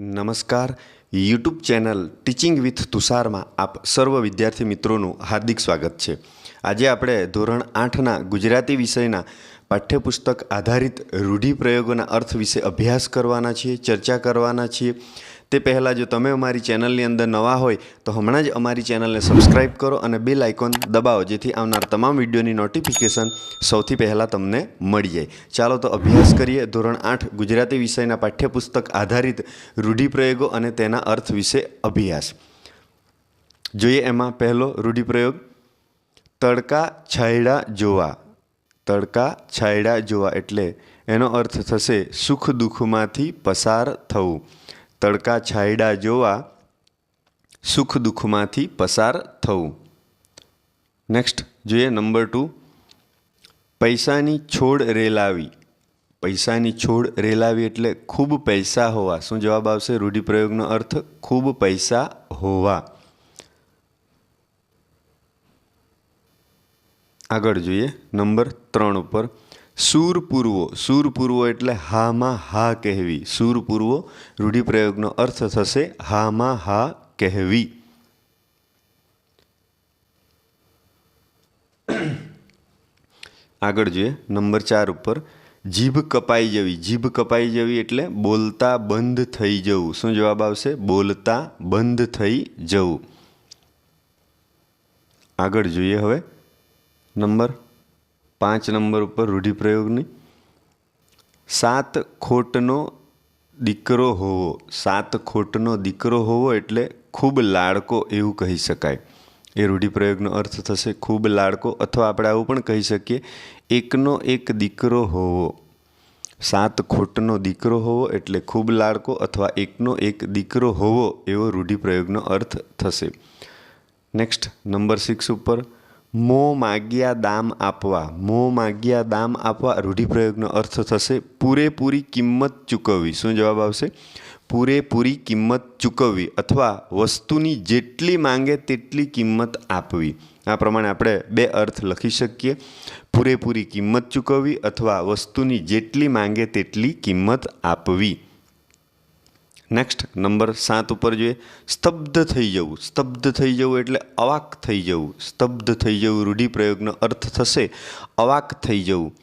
નમસ્કાર. YouTube channel teaching with તુષારમાં આપ સર્વ વિદ્યાર્થી મિત્રોનું હાર્દિક સ્વાગત છે. આજે આપણે ધોરણ આઠના ગુજરાતી વિષયના પાઠ્યપુસ્તક આધારિત રૂઢિપ્રયોગોના અર્થ વિશે અભ્યાસ કરવાના છીએ, ચર્ચા કરવાના છીએ. તે પહેલાં જો તમે અમારી ચેનલની અંદર નવા હોય, તો હમણાં જ અમારી ચેનલને સબસ્ક્રાઈબ કરો અને બેલ આઇકોન દબાવો, જેથી આવનાર તમામ વિડીયોની નોટિફિકેશન સૌથી પહેલાં તમને મળી જાય. ચાલો તો અભ્યાસ કરીએ ધોરણ આઠ, ગુજરાતી વિષયના પાઠ્યપુસ્તક આધારિત રૂઢિપ્રયોગો અને તેના અર્થ વિશે અભ્યાસ. જોઈએ એમાં પહેલો રૂઢિપ્રયોગ. તડકા છાયડા જોવા. તડકા છાયડા જોવા એટલે એનો અર્થ થશે સુખ દુઃખમાંથી પસાર થવું. તડકા છાયડા જોવા સુખ દુઃખમાંથી પસાર થવું. નેક્સ્ટ જોઈએ નંબર ટુ પૈસાની છોડ રેલાવી. પૈસાની છોડ રેલાવી એટલે ખૂબ પૈસા હોવા. શું જવાબ આવશે? રૂઢિપ્રયોગનો અર્થ, ખૂબ પૈસા હોવા. આગળ જોઈએ નંબર ત્રણ ઉપર. સૂર પૂરવો સૂર પૂરવો એટલે હામાં હા કહેવી. સૂર પૂરવો રૂઢિપ્રયોગનો અર્થ થશે હામાં હા કહેવી. આગળ જોઈએ. નંબર ચાર ઉપર જીભ કપાઈ જવી. જીભ કપાઈ જવી એટલે બોલતા બંધ થઈ જવું. શું જવાબ આવશે? બોલતા બંધ થઈ જવું. આગળ જોઈએ હવે. નંબર પાંચ નંબર ઉપર રૂઢિપ્રયોગની. સાત ખોટનો દીકરો હોવો. સાત ખોટનો દીકરો હોવો એટલે ખૂબ લાડકો એવું કહી શકાય. એ રૂઢિપ્રયોગનો અર્થ થશે ખૂબ લાડકો અથવા આપણે આવું પણ કહી શકીએ, એકનો એક દીકરો હોવો. સાત ખોટનો દીકરો હોવો એટલે ખૂબ લાડકો અથવા એકનો એક દીકરો હોવો એવો રૂઢિપ્રયોગનો અર્થ થશે. નેક્સ્ટ નંબર સિક્સ ઉપર મો માગ્યા દામ આપવા. મો માગ્યા દામ આપવા રૂઢિપ્રયોગનો અર્થ થશે પૂરેપૂરી કિંમત ચૂકવવી. શું જવાબ આવશે? પૂરેપૂરી કિંમત ચૂકવવી અથવા વસ્તુની જેટલી માંગે તેટલી કિંમત આપવી. આ પ્રમાણે આપણે બે અર્થ લખી શકીએ. પૂરેપૂરી કિંમત ચૂકવવી અથવા વસ્તુની જેટલી માંગે તેટલી કિંમત આપવી. નેક્સ્ટ નંબર સાત ઉપર જોઈએ. સ્તબ્ધ થઈ જવું. સ્તબ્ધ થઈ જવું એટલે અવાક થઈ જવું. સ્તબ્ધ થઈ જવું રૂઢિપ્રયોગનો અર્થ થશે. અવાક થઈ જવું.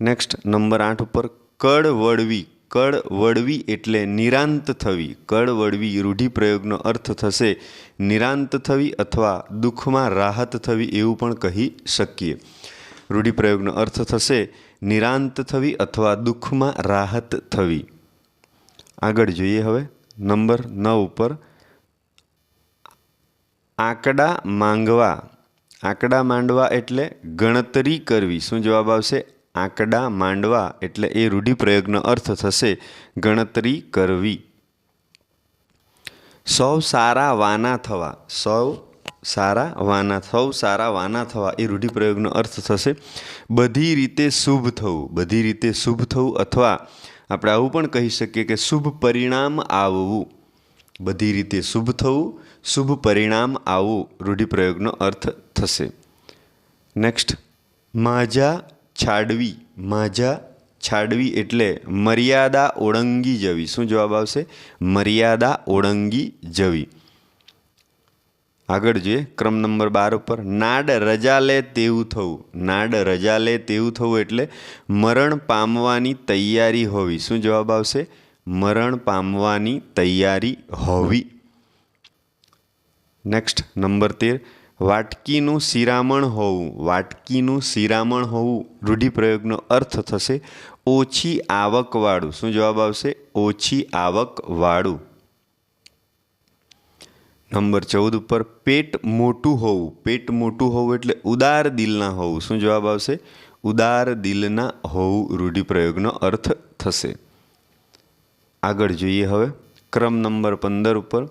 નેક્સ્ટ નંબર આઠ ઉપર કડ વળવી કળ વળવી એટલે નિરાંત થવી. કળ વળવી રૂઢિપ્રયોગનો અર્થ થશે. નિરાંત થવી અથવા દુઃખમાં રાહત થવી એવું પણ કહી શકીએ. રૂઢિપ્રયોગનો અર્થ થશે. નિરાંત થવી અથવા દુઃખમાં રાહત થવી. આગળ જોઈએ હવે. નંબર નવ ઉપર આંકડા માંગવા. આંકડા માંડવા એટલે ગણતરી કરવી. શું જવાબ આવશે? આંકડા માંડવા એટલે એ રૂઢિપ્રયોગનો અર્થ થશે ગણતરી કરવી. સૌ સારા વાના થવા. સૌ સારા વાના, સૌ સારા વાના થવા એ રૂઢિપ્રયોગનો અર્થ થશે. બધી રીતે શુભ થવું. બધી રીતે શુભ થવું અથવા આપણે આવું પણ કહી શકીએ કે શુભ પરિણામ આવવું. બધી રીતે શુભ થવું, શુભ પરિણામ આવવું, રૂઢિપ્રયોગનો અર્થ થશે. નેક્સ્ટ માજા છાડવી. માજા છાડવી એટલે મર્યાદા ઓળંગી જવી. શું જવાબ આવશે? મર્યાદા ઓળંગી જવી. આગળ જોઈએ, ક્રમ નંબર બાર ઉપર, નાડ રજા લે તેવું થવું. નાડ રજા લે તેવું થવું એટલે મરણ પામવાની તૈયારી હોવી. શું જવાબ આવશે? મરણ પામવાની તૈયારી હોવી. નેક્સ્ટ નંબર તેર. વાટકીનું શિરામણ હોવું. વાટકીનું શિરામણ હોવું રૂઢિપ્રયોગનો અર્થ થશે ઓછી આવકવાળું. શું જવાબ આવશે? ઓછી આવકવાળું. નંબર ચૌદ ઉપર પેટ મોટું હોવું. પેટ મોટું હોવું એટલે ઉદાર દિલના હોવું. શું જવાબ આવશે? ઉદાર દિલના હોવું રૂઢિપ્રયોગનો અર્થ થશે. આગળ જોઈએ હવે. ક્રમ નંબર પંદર ઉપર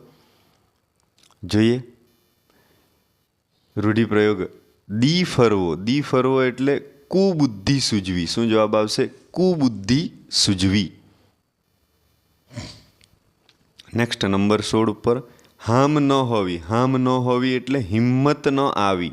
જોઈએ. રૂઢિપ્રયોગ. દી ફરવો. દી ફરવો એટલે કુબુદ્ધિ સૂજવી. શું જવાબ આવશે? કુબુદ્ધિ સૂજવી. નેક્સ્ટ નંબર સોળ ઉપર હામ ન હોવી, હામ ન હોવી એટલે હિંમત ન આવી.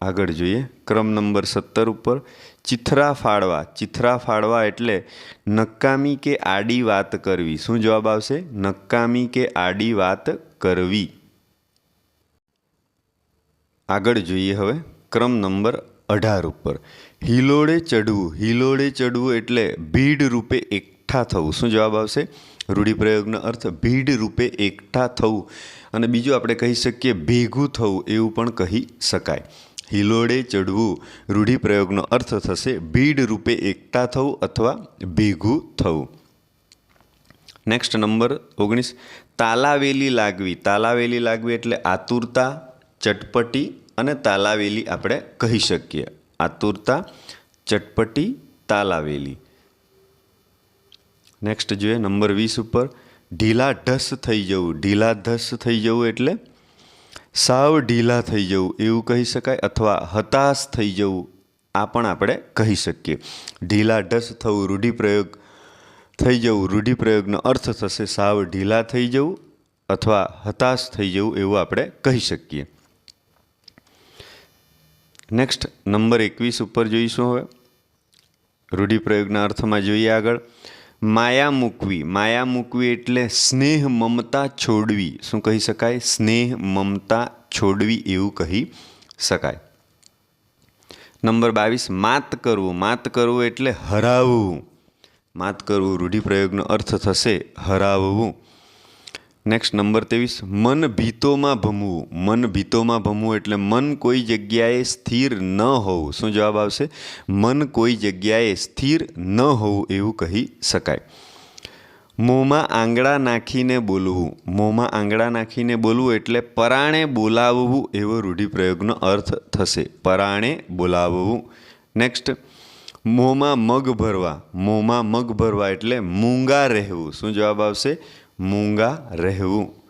આગળ જોઈએ, ક્રમ નંબર સત્તર ઉપર, ચિથરા ફાળવા ચિથરા ફાળવા એટલે નકામી કે આડી વાત કરવી. શું જવાબ આવશે? નકામી કે આડી વાત કરવી. આગળ જોઈએ હવે, ક્રમ નંબર અઢાર ઉપર. હિલોડે ચડવું હિલોડે ચડવું એટલે ભીડ રૂપે એકઠા થવું. શું જવાબ આવશે? રૂઢિપ્રયોગનો અર્થ ભીડ રૂપે એકઠા થવું. અને બીજું આપણે કહી શકીએ ભેગું થવું, એવું પણ કહી શકાય. હિલોડે ચડવું રૂઢિપ્રયોગનો અર્થ થશે ભીડ રૂપે એકઠા થવું અથવા ભેગું થવું. નેક્સ્ટ નંબર ઓગણીસ. તાલાવેલી લાગવી. તાલાવેલી લાગવી એટલે આતુરતા, ચટપટી અને તાલાવેલી આપણે કહી શકીએ. આતુરતા, ચટપટી, તાલાવેલી. નેક્સ્ટ જોઈએ, નંબર વીસ ઉપર ઢીલા ઢસ થઈ જવું. ઢીલા ઢસ થઈ જવું એટલે સાવ ઢીલા થઈ જવું. એવું કહી શકાય અથવા હતાશ થઈ જવું. આ પણ આપણે કહી શકીએ. ઢીલા ઢસ થવું, રૂઢિપ્રયોગ થઈ જવું. રૂઢિપ્રયોગનો અર્થ થશે સાવ ઢીલા થઈ જવું અથવા હતાશ થઈ જવું એવું આપણે કહી શકીએ. નેક્સ્ટ નંબર એકવીસ ઉપર જોઈશું હવે. રૂઢિપ્રયોગના અર્થમાં જોઈએ આગળ. માયા મૂકવી માયા મૂકવી એટલે સ્નેહ મમતા છોડવી. શું કહી શકાય? સ્નેહ મમતા છોડવી એવું કહી શકાય. નંબર બાવીસ, માત કરવું. માત કરવું એટલે હરાવવું. માત કરવું રૂઢિપ્રયોગનો અર્થ થશે હરાવવું. નેક્સ્ટ નંબર ત્રેવીસ. મન ભીતોમાં ભમવું. મન ભીતોમાં ભમવું એટલે મન કોઈ જગ્યાએ સ્થિર ન હોવું. શું જવાબ આવશે? મન કોઈ જગ્યાએ સ્થિર ન હોવું એવું કહી શકાય. મોંમાં આંગળા નાખીને બોલવું. મોંમાં આંગળા નાખીને બોલવું એટલે પરાણે બોલાવવું એવો રૂઢિપ્રયોગનો અર્થ થશે. પરાણે બોલાવવું. નેક્સ્ટ મોંમાં મગ ભરવા. મોંમાં મગ ભરવા એટલે મૂંગા રહેવું. શું જવાબ આવશે? મૂંગા રહેવું.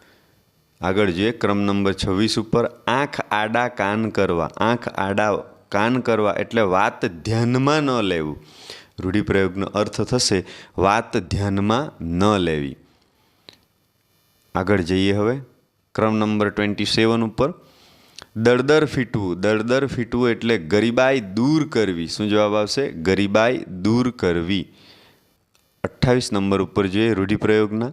આગળ જોઈએ, ક્રમ નંબર છવ્વીસ ઉપર, આંખ આડા કાન કરવા. આંખ આડા કાન કરવા એટલે વાત ધ્યાનમાં ન લેવું. રૂઢિપ્રયોગનો અર્થ થશે, વાત ધ્યાનમાં ન લેવી. આગળ જઈએ હવે, ક્રમ નંબર ટ્વેન્ટી સેવન ઉપર. દળદર ફીટવું. દળદર ફીટવું એટલે ગરીબાઈ દૂર કરવી. શું જવાબ આવશે? ગરીબાઈ દૂર કરવી. અઠ્ઠાવીસ નંબર ઉપર જોઈએ, રૂઢિપ્રયોગના.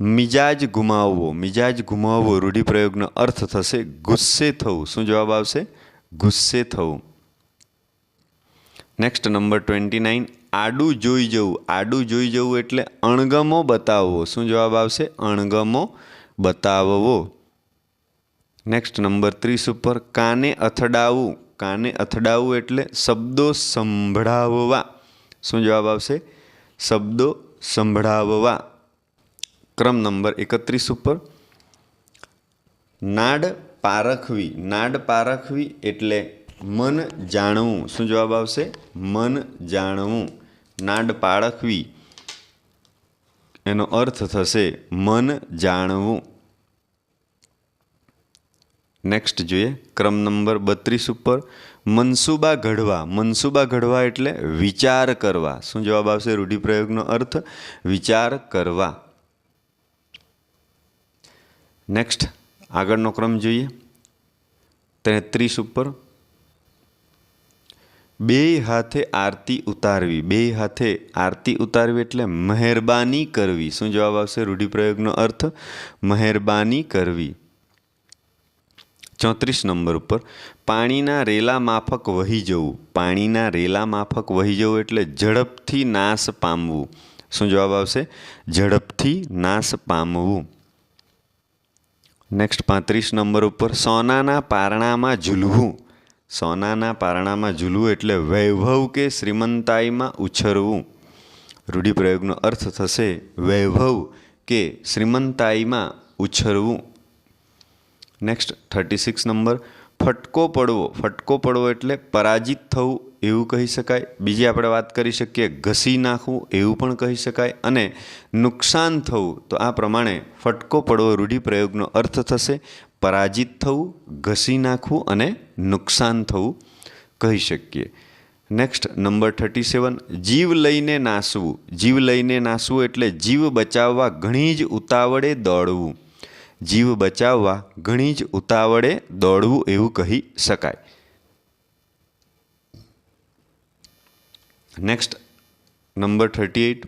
મિજાજ ગુમાવવો મિજાજ ગુમાવવો રૂઢિપ્રયોગનો અર્થ થશે ગુસ્સે થવું. શું જવાબ આવશે? ગુસ્સે થવું. નેક્સ્ટ નંબર ટ્વેન્ટી નાઇન આડું જોઈ જવું. આડું જોઈ જવું એટલે અણગમો બતાવવો. શું જવાબ આવશે? અણગમો બતાવવો. નેક્સ્ટ નંબર ત્રીસ ઉપર, કાને અથડાવવું કાને અથડાવવું એટલે શબ્દો સંભળાવવા. શું જવાબ આવશે? શબ્દો સંભળાવવા. ક્રમ નંબર એકત્રીસ ઉપર. નાડ પારખવી નાડ પારખવી એટલે મન જાણવું. શું જવાબ આવશે? મન જાણવું. નાડ પારખવી. એનો અર્થ થશે મન જાણવું. નેક્સ્ટ જોઈએ. ક્રમ નંબર બત્રીસ ઉપર. મનસુબા ઘડવા. મનસુબા ઘડવા એટલે વિચાર કરવા. શું જવાબ આવશે? રૂઢિપ્રયોગનો અર્થ વિચાર કરવા. નેક્સ્ટ આગળનો ક્રમ જોઈએ. તેત્રીસ ઉપર. બે હાથે આરતી ઉતારવી. બે હાથે આરતી ઉતારવી એટલે મહેરબાની કરવી. શું જવાબ આવશે? રૂઢિપ્રયોગનો અર્થ, મહેરબાની કરવી. ચોત્રીસ નંબર ઉપર. પાણીના રેલા માફક વહી જવું. પાણીના રેલા માફક વહી જવું એટલે ઝડપથી નાશ પામવું. શું જવાબ આવશે? ઝડપથી નાશ પામવું. નેક્સ્ટ પાંત્રીસ નંબર ઉપર, સોનાના પારણામાં ઝૂલવું સોનાના પારણામાં ઝૂલવું એટલે વૈભવ કે શ્રીમંતાઈમાં ઉછરવું. રૂઢિપ્રયોગનો અર્થ થશે વૈભવ કે શ્રીમંતાઈમાં ઉછરવું. નેક્સ્ટ થર્ટી સિક્સ નંબર ફટકો પડવો. ફટકો પડવો એટલે પરાજિત થવું એવું કહી શકાય. બીજી આપણે વાત કરી શકીએ ઘસી નાખવું એવું પણ કહી શકાય. અને નુકસાન થવું, તો આ પ્રમાણે ફટકો પડવો રૂઢિપ્રયોગનો અર્થ થશે પરાજિત થવું, ઘસી નાખવું અને નુકસાન થવું કહી શકીએ. નેક્સ્ટ નંબર થર્ટી સેવન જીવ લઈને નાસવું. જીવ લઈને નાસવું એટલે જીવ બચાવવા ઘણી જ ઉતાવળે દોડવું. જીવ બચાવવા ઘણી જ ઉતાવળે દોડવું એવું કહી શકાય. નેક્સ્ટ નંબર થર્ટી એટ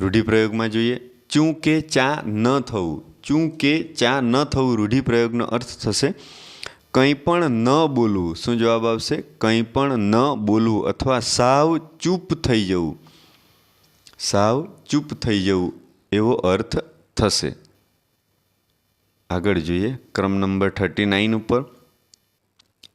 રૂઢિપ્રયોગમાં જોઈએ, ચું કે ચા ન થવું. ચું કે ચા ન થવું રૂઢિપ્રયોગનો અર્થ થશે, કંઈ પણ ન બોલવું. શું જવાબ આવશે? કંઈ પણ ન બોલવું અથવા સાવ ચૂપ થઈ જવું. સાવ ચૂપ થઈ જવું એવો અર્થ થશે. આગળ જોઈએ, ક્રમ નંબર થર્ટી નાઇન ઉપર.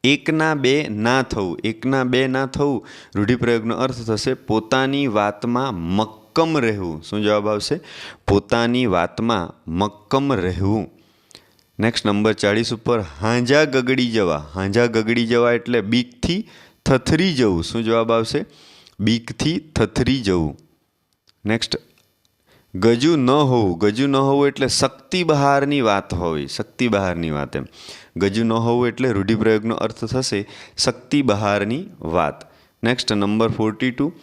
એકના બે ના થવું, એકના બે ના થવું, રૂઢિપ્રયોગનો અર્થ થશે પોતાની વાતમાં મક્કમ રહેવું. શું જવાબ આવશે? પોતાની વાતમાં મક્કમ રહેવું. નેક્સ્ટ નંબર ચાળીસ ઉપર, હાંજા ગગડી જવા. હાંજા ગગડી જવા એટલે બીકથી થથરી જવું. શું જવાબ આવશે? બીકથી થથરી જવું. નેક્સ્ટ ગજુ ન હોવું. ગજુ ન હોવું એટલે શક્તિ બહારની વાત હોવી શક્તિ બહારની વાત એમ. ગજુ ન હોવું એટલે રૂઢિપ્રયોગનો અર્થ થશે શક્તિ બહારની વાત. નેક્સ્ટ નંબર ફોર્ટી ટુ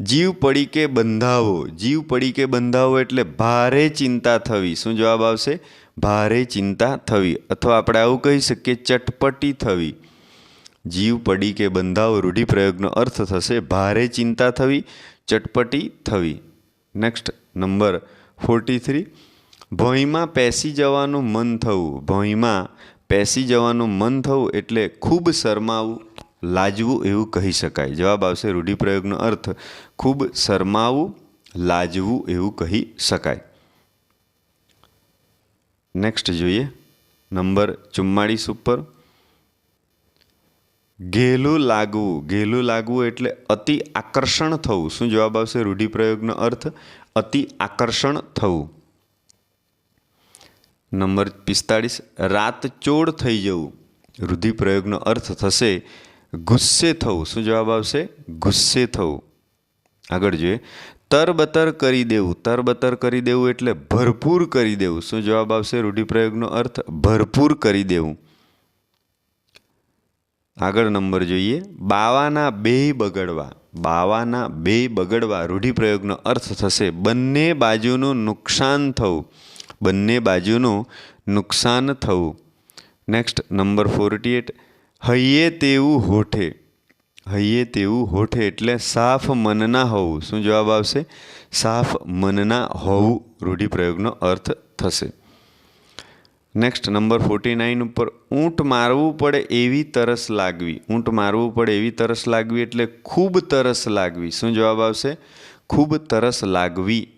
જીવ પડીકે બંધાવો. જીવ પડીકે બંધાવો એટલે ભારે ચિંતા થવી. શું જવાબ આવશે? ભારે ચિંતા થવી. અથવા આપણે આવું કહી શકીએ, ચટપટી થવી. જીવ પડી કે બંધાવો, રૂઢિપ્રયોગનો અર્થ થશે ભારે ચિંતા થવી, ચટપટી થવી. Next number forty three. ભોંયમાં પેસી જવાનું મન થવું. ભોંયમાં પેસી જવાનું મન થવું એટલે ખૂબ શરમાવું, લાજવું એવું કહી શકાય. જવાબ આવશે રૂઢિપ્રયોગનો અર્થ. ખૂબ શરમાવું, લાજવું એવું કહી શકાય. નેક્સ્ટ જોઈએ. નંબર ચુમ્માળીસ ઉપર. ઘેલું લાગવું. ઘેલું લાગવું એટલે અતિ આકર્ષણ થવું. શું જવાબ આવશે? રૂઢિપ્રયોગનો અર્થ. અતિ આકર્ષણ થવું. નંબર પિસ્તાળીસ, રાત ચોડ થઈ જવું. રૂઢિપ્રયોગનો અર્થ થશે ગુસ્સે થવું. શું જવાબ આવશે? ગુસ્સે થવું. આગળ જોઈએ. તરબતર કરી દેવું. તરબતર કરી દેવું એટલે ભરપૂર કરી દેવું. શું જવાબ આવશે? રૂઢિપ્રયોગનો અર્થ ભરપૂર કરી દેવું. આગળ નંબર જોઈએ. બાવાના બે બગડવા. બાવાના બે બગડવા રૂઢિપ્રયોગનો અર્થ થશે. બંને બાજુનું નુકસાન થવું. બંને બાજુનું નુકસાન થવું. નેક્સ્ટ નંબર ફોર્ટી એટ હૈયે તેવું હોઠે. હૈયે તેવું હોઠે એટલે સાફ મનના હોવું. શું જવાબ આવશે? સાફ મનના હોવું રૂઢિપ્રયોગનો અર્થ થશે. નેક્સ્ટ નંબર ફોર્ટી નાઇન ઉપર ઊંટ મારવું પડે એવી તરસ લાગવી. ઊંટ મારવું પડે એવી તરસ લાગવી એટલે ખૂબ તરસ લાગવી. શું જવાબ આવશે? ખૂબ તરસ લાગવી.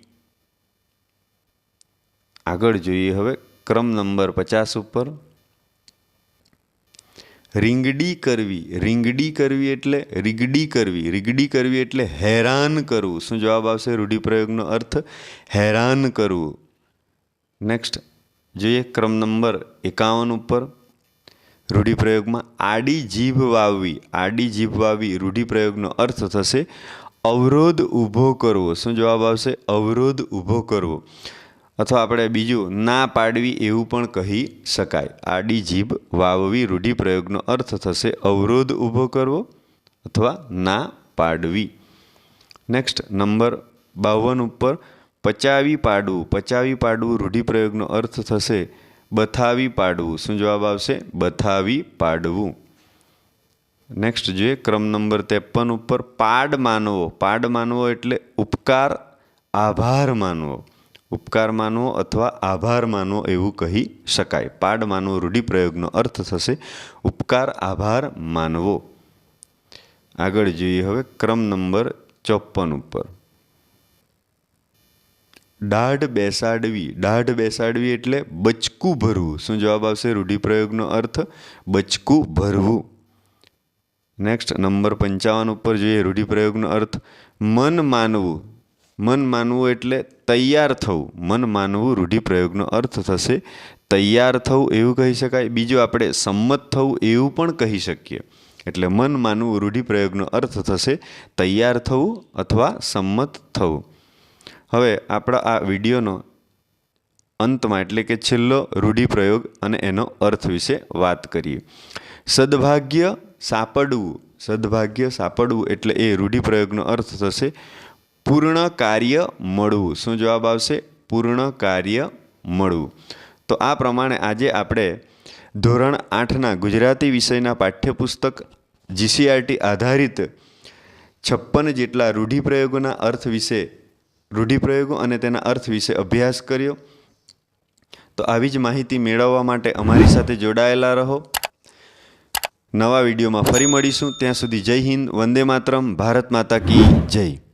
આગળ જોઈએ હવે ક્રમ નંબર પચાસ ઉપર. રીંગડી કરવી. રીંગડી કરવી એટલે રીગડી કરવી. રીગડી કરવી એટલે હેરાન કરવું. શું જવાબ આવશે? રૂઢિપ્રયોગનો અર્થ હેરાન કરવું. નેક્સ્ટ જોઈએ ક્રમ નંબર એકાવન ઉપર રૂઢિપ્રયોગમાં આડી જીભ વાવવી, આડી જીભ વાવવી રૂઢિપ્રયોગનો અર્થ થશે અવરોધ ઊભો કરવો. શું જવાબ આવશે? અવરોધ ઊભો કરવો. અથવા આપણે બીજું, ના પાડવી એવું પણ કહી શકાય. આડી જીભ વાવવી રૂઢિપ્રયોગનો અર્થ થશે અવરોધ ઊભો કરવો અથવા ના પાડવી. નેક્સ્ટ નંબર બાવન ઉપર પચાવી પાડવું પચાવી પાડવું રૂઢિપ્રયોગનો અર્થ થશે, બથાવી પાડવું. શું જવાબ આવશે? બથાવી પાડવું. નેક્સ્ટ જોઈએ ક્રમ નંબર ત્રેપન ઉપર પાડ માનવો. પાડ માનવો એટલે ઉપકાર, આભાર માનવો. ઉપકાર માનવો અથવા આભાર માનવો એવું કહી શકાય. પાડ માનવો રૂઢિપ્રયોગનો અર્થ થશે ઉપકાર, આભાર માનવો. આગળ જોઈએ હવે ક્રમ નંબર ચોપન ઉપર. દાઢ બેસાડવી. દાઢ બેસાડવી એટલે બચકું ભરવું. શું જવાબ આવશે? રૂઢિપ્રયોગનો અર્થ બચકું ભરવું. નેક્સ્ટ નંબર પંચાવન ઉપર જોઈએ. રૂઢિપ્રયોગનો અર્થ મન માનવું. મન માનવું એટલે તૈયાર થવું. મન માનવું રૂઢિપ્રયોગનો અર્થ થશે તૈયાર થવું એવું કહી શકાય. બીજું આપણે સંમત થવું એવું પણ કહી શકીએ. એટલે મન માનવું રૂઢિપ્રયોગનો અર્થ થશે તૈયાર થવું અથવા સંમત થવું. હવે આપણા આ વિડીયોનો અંતમાં એટલે કે છેલ્લો રૂઢિપ્રયોગ અને એનો અર્થ વિશે વાત કરીએ. સદભાગ્ય સાપડવું સદભાગ્ય સાપડવું એટલે એ રૂઢિપ્રયોગનો અર્થ થશે પૂર્ણ કાર્ય મળવું. શું જવાબ આવશે? પૂર્ણ કાર્ય મળવું. તો આ પ્રમાણે આજે આપણે ધોરણ આઠના ગુજરાતી વિષયના પાઠ્યપુસ્તક જીસીઆરટી આધારિત છપ્પન જેટલા રૂઢિપ્રયોગોના અર્થ વિશે રૂઢિપ્રયોગો અને તેના અર્થ વિશે અભ્યાસ કર્યો. તો આવી જ માહિતી મેળવવા માટે અમારી સાથે જોડાયેલા રહો. નવા વિડીયોમાં ફરી મળીશું. ત્યાં સુધી જય હિન્દ, વંદે માતરમ, ભારત માતા કી જય.